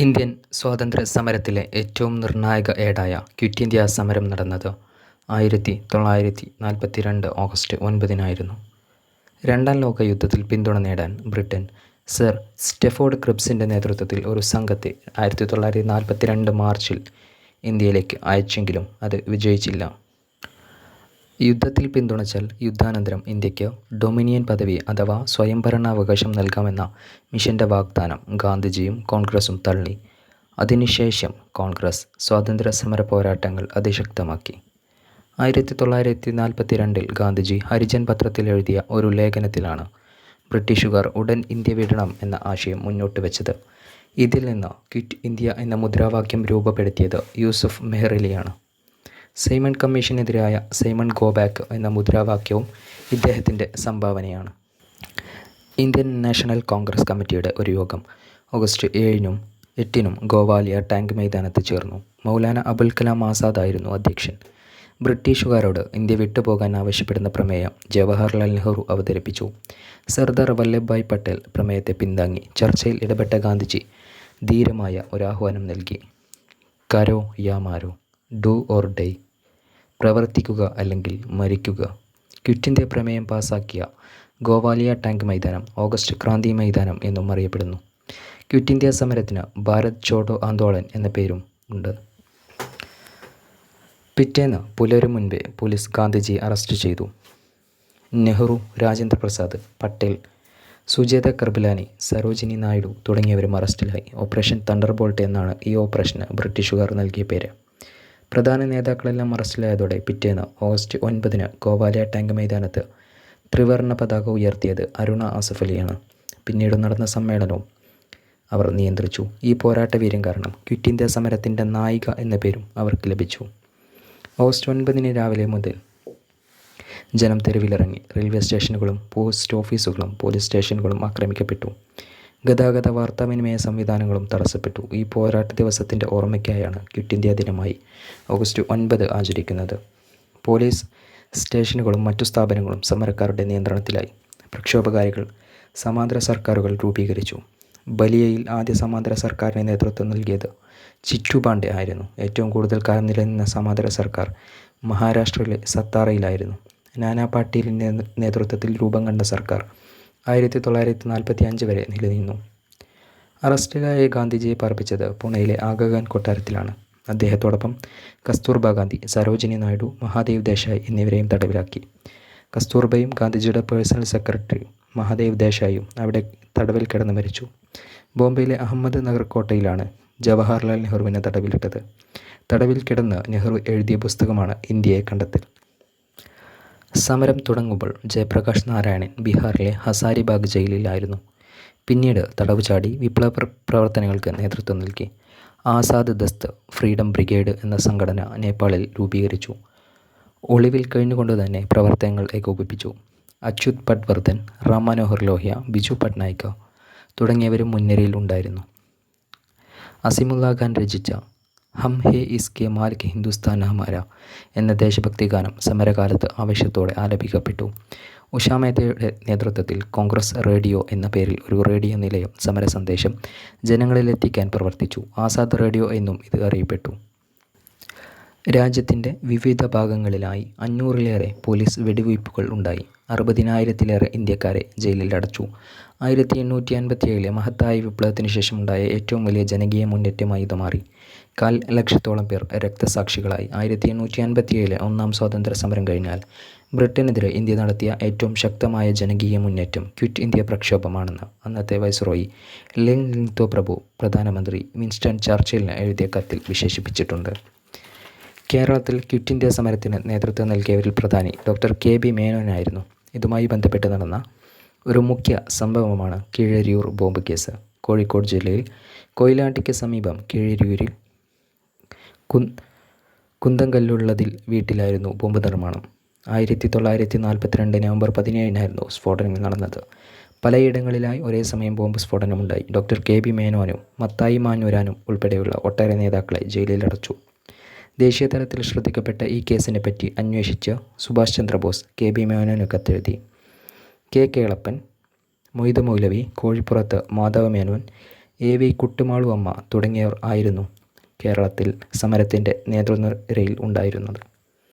Indian സ്വാതന്ത്ര്യ സമരത്തിലെ ഏറ്റവും നിർണായക ഏടായ ക്വിറ്റ് ഇന്ത്യ സമരം നടന്നത് ആയിരത്തി തൊള്ളായിരത്തി നാൽപ്പത്തി രണ്ട് ഓഗസ്റ്റ് ഒൻപതിനായിരുന്നു. രണ്ടാം ലോക യുദ്ധത്തിൽ പിന്തുണ നേടാൻ ബ്രിട്ടൻ സർ സ്റ്റെഫോർഡ് ക്രിപ്സിന്റെ നേതൃത്വത്തിൽ ഒരു സംഘത്തെ ആയിരത്തി തൊള്ളായിരത്തി നാൽപ്പത്തി രണ്ട് മാർച്ചിൽ ഇന്ത്യയിലേക്ക് അയച്ചെങ്കിലും അത് വിജയിച്ചില്ല. യുദ്ധത്തിൽ പിന്തുണച്ചാൽ യുദ്ധാനന്തരം ഇന്ത്യയ്ക്ക് ഡൊമിനിയൻ പദവി അഥവാ സ്വയംഭരണാവകാശം നൽകാമെന്ന മിഷന്റെ വാഗ്ദാനം ഗാന്ധിജിയും കോൺഗ്രസും തള്ളി. അതിനുശേഷം കോൺഗ്രസ് സ്വാതന്ത്ര്യസമര പോരാട്ടങ്ങൾ അതിശക്തമാക്കി. ആയിരത്തി തൊള്ളായിരത്തി നാൽപ്പത്തി രണ്ടിൽ ഗാന്ധിജി ഹരിജൻ പത്രത്തിൽ എഴുതിയ ഒരു ലേഖനത്തിലാണ് ബ്രിട്ടീഷുകാർ ഉടൻ ഇന്ത്യ വിടണം എന്ന ആശയം മുന്നോട്ട് വെച്ചത് ഇതിൽ നിന്ന് ക്വിറ്റ് ഇന്ത്യ എന്ന മുദ്രാവാക്യം രൂപപ്പെടുത്തിയത് യൂസഫ് മെഹ്റിലിയാണ്. സൈമൺ കമ്മീഷനെതിരായ സൈമൺ ഗോ ബാക്ക് എന്ന മുദ്രാവാക്യവും ഇദ്ദേഹത്തിന്റെ സംഭാവനയാണ്. ഇന്ത്യൻ നാഷണൽ കോൺഗ്രസ് കമ്മിറ്റിയുടെ ഒരു യോഗം ഓഗസ്റ്റ് ഏഴിനും എട്ടിനും ഗോവാലിയ ടാങ്ക് മൈതാനത്ത് ചേർന്നു. മൗലാന അബുൽ കലാം ആസാദ് ആയിരുന്നു അധ്യക്ഷൻ. ബ്രിട്ടീഷുകാരോട് ഇന്ത്യ വിട്ടുപോകാൻ ആവശ്യപ്പെടുന്ന പ്രമേയം ജവഹർലാൽ നെഹ്റു അവതരിപ്പിച്ചു. സർദാർ വല്ലഭായ് പട്ടേൽ പ്രമേയത്തെ പിന്താങ്ങി. ചർച്ചയിൽ ഇടപെട്ട ഗാന്ധിജി ധീരമായ ഒരാഹ്വാനം നൽകി. കരോ യാ മാരോ, ഡു ഓർ ഡൈ പ്രവർത്തിക്കുക അല്ലെങ്കിൽ മരിക്കുക. ക്വിറ്റിന്റെ പ്രമേയം പാസാക്കിയ ഗോവാലിയ ടാങ്ക് മൈതാനം ഓഗസ്റ്റ് ക്രാന്തി മൈതാനം എന്നും അറിയപ്പെടുന്നു. ക്വിറ്റ് ഇന്ത്യ സമരത്തിന് ഭാരത് ഛോട്ടോ ആന്തോളൻ എന്ന പേരും ഉണ്ട്. പിറ്റേന്ന് പുലരും മുൻപേ പോലീസ് ഗാന്ധിജിയെ അറസ്റ്റ് ചെയ്തു. നെഹ്റു, രാജേന്ദ്ര പ്രസാദ്, പട്ടേൽ, സുജേത കർബിലാനി സരോജിനി നായിഡു തുടങ്ങിയവരും അറസ്റ്റിലായി. ഓപ്പറേഷൻ തണ്ടർബോൾട്ട് എന്നാണ് ഈ ഓപ്പറേഷന് ബ്രിട്ടീഷുകാർ നൽകിയ പേര്. പ്രധാന നേതാക്കളെല്ലാം അറസ്റ്റിലായതോടെ പിറ്റേന്ന് ഓഗസ്റ്റ് ഒൻപതിന് ഗോവാലിയ ടാങ്ക് മൈതാനത്ത് ത്രിവർണ പതാക ഉയർത്തിയത് അരുണ ആസഫ് അലിയാണ്. പിന്നീട് നടന്ന സമ്മേളനവും അവർ നിയന്ത്രിച്ചു. ഈ പോരാട്ട പോരാട്ടവീര്യം കാരണം ക്വിറ്റ് ഇന്ത്യ സമരത്തിന്റെ നായിക എന്ന പേരും അവർക്ക് ലഭിച്ചു. ഓഗസ്റ്റ് ഒൻപതിന് രാവിലെ മുതൽ ജനം തെരുവിലിറങ്ങി. റെയിൽവേ സ്റ്റേഷനുകളും പോസ്റ്റ് ഓഫീസുകളും പോലീസ് സ്റ്റേഷനുകളും ആക്രമിക്കപ്പെട്ടു. ഗതാഗത വാർത്താവിനിമയ സംവിധാനങ്ങളും തടസ്സപ്പെട്ടു. ഈ പോരാട്ട ദിവസത്തിന്റെ ഓർമ്മയ്ക്കായാണ് ക്വിറ്റ് ഇന്ത്യ ദിനമായി ഓഗസ്റ്റ് ഒൻപത് ആചരിക്കുന്നത്. പോലീസ് സ്റ്റേഷനുകളും മറ്റു സ്ഥാപനങ്ങളും സമരക്കാരുടെ നിയന്ത്രണത്തിലായി. പ്രക്ഷോഭകാരികൾ സമാന്തര സർക്കാരുകൾ രൂപീകരിച്ചു. ബലിയയിൽ ആദ്യ സമാന്തര സർക്കാരിന് നേതൃത്വം നൽകിയത് ചിറ്റു പാണ്ഡെ ആയിരുന്നു. ഏറ്റവും കൂടുതൽ കാലം നിലനിന്ന സമാന്തര സർക്കാർ മഹാരാഷ്ട്രയിലെ സത്താറയിലായിരുന്നു. നാനാ പാട്ടീലിന്റെ നേതൃത്വത്തിൽ രൂപം കണ്ട സർക്കാർ ആയിരത്തി തൊള്ളായിരത്തി നാൽപ്പത്തി അഞ്ച് വരെ നിലനിന്നു. അറസ്റ്റിലായ ഗാന്ധിജിയെ പാർപ്പിച്ചത് പൂണെയിലെ ആഗഖാൻ കൊട്ടാരത്തിലാണ്. അദ്ദേഹത്തോടൊപ്പം കസ്തൂർബ ഗാന്ധി, സരോജിനി നായിഡു, മഹാദേവ് ദേശായി എന്നിവരെയും തടവിലാക്കി. കസ്തൂർബയും ഗാന്ധിജിയുടെ പേഴ്സണൽ സെക്രട്ടറി മഹാദേവ് ദേശായും അവിടെ തടവിൽ കിടന്ന് മരിച്ചു. ബോംബെയിലെ അഹമ്മദ് നഗർ കോട്ടയിലാണ് ജവഹർലാൽ നെഹ്റുവിനെ തടവിലിട്ടത്. തടവിൽ കിടന്ന് നെഹ്റു എഴുതിയ പുസ്തകമാണ് ഇന്ത്യയെ കണ്ടെത്തൽ. സമരം തുടങ്ങുമ്പോൾ ജയപ്രകാശ് നാരായണൻ ബീഹാറിലെ ഹസാരിബാഗ് ജയിലിലായിരുന്നു. പിന്നീട് തടവ് ചാടി വിപ്ലവ പ്രവർത്തനങ്ങൾക്ക് നേതൃത്വം നൽകി. ആസാദ് ദസ്ത് ഫ്രീഡം ബ്രിഗേഡ് എന്ന സംഘടന നേപ്പാളിൽ രൂപീകരിച്ചു. ഒളിവിൽ കഴിഞ്ഞുകൊണ്ട് തന്നെ പ്രവർത്തനങ്ങൾ ഏകോപിപ്പിച്ചു. അച്യുത് പട്വർദ്ധൻ റാം മനോഹർ ലോഹ്യ, ബിജു പട്നായിക്ക തുടങ്ങിയവരും മുൻനിരയിൽ ഉണ്ടായിരുന്നു. അസിമുല്ലാ ഖാൻ രചിച്ച ഹം ഹേ ഇസ്കെ മാലിക് ഹിന്ദുസ്ഥാൻ ഹമാര എന്ന ദേശഭക്തി ഗാനം സമരകാലത്ത് ആവശ്യത്തോടെ ആലപിക്കപ്പെട്ടു. ഉഷാമേതയുടെ നേതൃത്വത്തിൽ കോൺഗ്രസ് റേഡിയോ എന്ന പേരിൽ ഒരു റേഡിയോ നിലയം സമരസന്ദേശം ജനങ്ങളിലെത്തിക്കാൻ പ്രവർത്തിച്ചു. ആസാദ് റേഡിയോ എന്നും ഇത് അറിയപ്പെട്ടു. രാജ്യത്തിന്റെ വിവിധ ഭാഗങ്ങളിലായി അഞ്ഞൂറിലേറെ പോലീസ് വെടിവയ്പ്പുകൾ ഉണ്ടായി. അറുപതിനായിരത്തിലേറെ ഇന്ത്യക്കാരെ ജയിലിലടച്ചു. ആയിരത്തി എണ്ണൂറ്റി അൻപത്തിയേഴിലെ മഹത്തായ വിപ്ലവത്തിന് ശേഷമുണ്ടായ ഏറ്റവും വലിയ ജനകീയ മുന്നേറ്റമായി ഇത് മാറി. കാൽ ലക്ഷത്തോളം പേർ രക്തസാക്ഷികളായി. ആയിരത്തി എണ്ണൂറ്റി അൻപത്തിയേഴിലെ ഒന്നാം സ്വാതന്ത്ര്യ സമരം കഴിഞ്ഞാൽ ബ്രിട്ടനെതിരെ ഇന്ത്യ നടത്തിയ ഏറ്റവും ശക്തമായ ജനകീയ മുന്നേറ്റം ക്വിറ്റ് ഇന്ത്യ പ്രക്ഷോഭമാണെന്ന് അന്നത്തെ വൈസ്രോയി ലിൻ ലിൻതോ പ്രഭു പ്രധാനമന്ത്രി വിൻസ്റ്റൺ ചർച്ചിലിന് എഴുതിയ കത്തിൽ വിശേഷിപ്പിച്ചിട്ടുണ്ട്. കേരളത്തിൽ ക്വിറ്റ് ഇന്ത്യ സമരത്തിന് നേതൃത്വം നൽകിയവരിൽ പ്രധാനി ഡോക്ടർ കെ. ബി. മേനോനായിരുന്നു. ഇതുമായി ബന്ധപ്പെട്ട് നടന്ന ഒരു മുഖ്യ സംഭവമാണ് കീഴരിയൂർ ബോംബ് കേസ്. കോഴിക്കോട് ജില്ലയിൽ കൊയിലാണ്ടിക്ക് സമീപം കീഴരിയൂരിൽ കുന്തങ്കല്ലുള്ളതിൽ വീട്ടിലായിരുന്നു ബോംബ് നിർമ്മാണം. ആയിരത്തി തൊള്ളായിരത്തി നാൽപ്പത്തിരണ്ട് നവംബർ പതിനേഴിനായിരുന്നു സ്ഫോടനങ്ങൾ നടന്നത്. പലയിടങ്ങളിലായി ഒരേ സമയം ബോംബ് സ്ഫോടനമുണ്ടായി. Doctor K. ബി. മേനോനും മത്തായി മാനൂരാനും ഉൾപ്പെടെയുള്ള ഒട്ടേറെ നേതാക്കളെ ജയിലിലടച്ചു. ദേശീയതലത്തിൽ ശ്രദ്ധിക്കപ്പെട്ട ഈ കേസിനെപ്പറ്റി അന്വേഷിച്ച് സുഭാഷ് ചന്ദ്രബോസ് കെ. ബി. മേനോന് കത്തെഴുതി. K. Kelappan, മൊയ്ത Maulavi, കോഴിപ്പുറത്ത് Madhava Menon, A V Kuttimalu Amma തുടങ്ങിയവർ ആയിരുന്നു കേരളത്തിൽ സമരത്തിന്റെ നേതൃനിരയിൽ ഉണ്ടായിരുന്നത്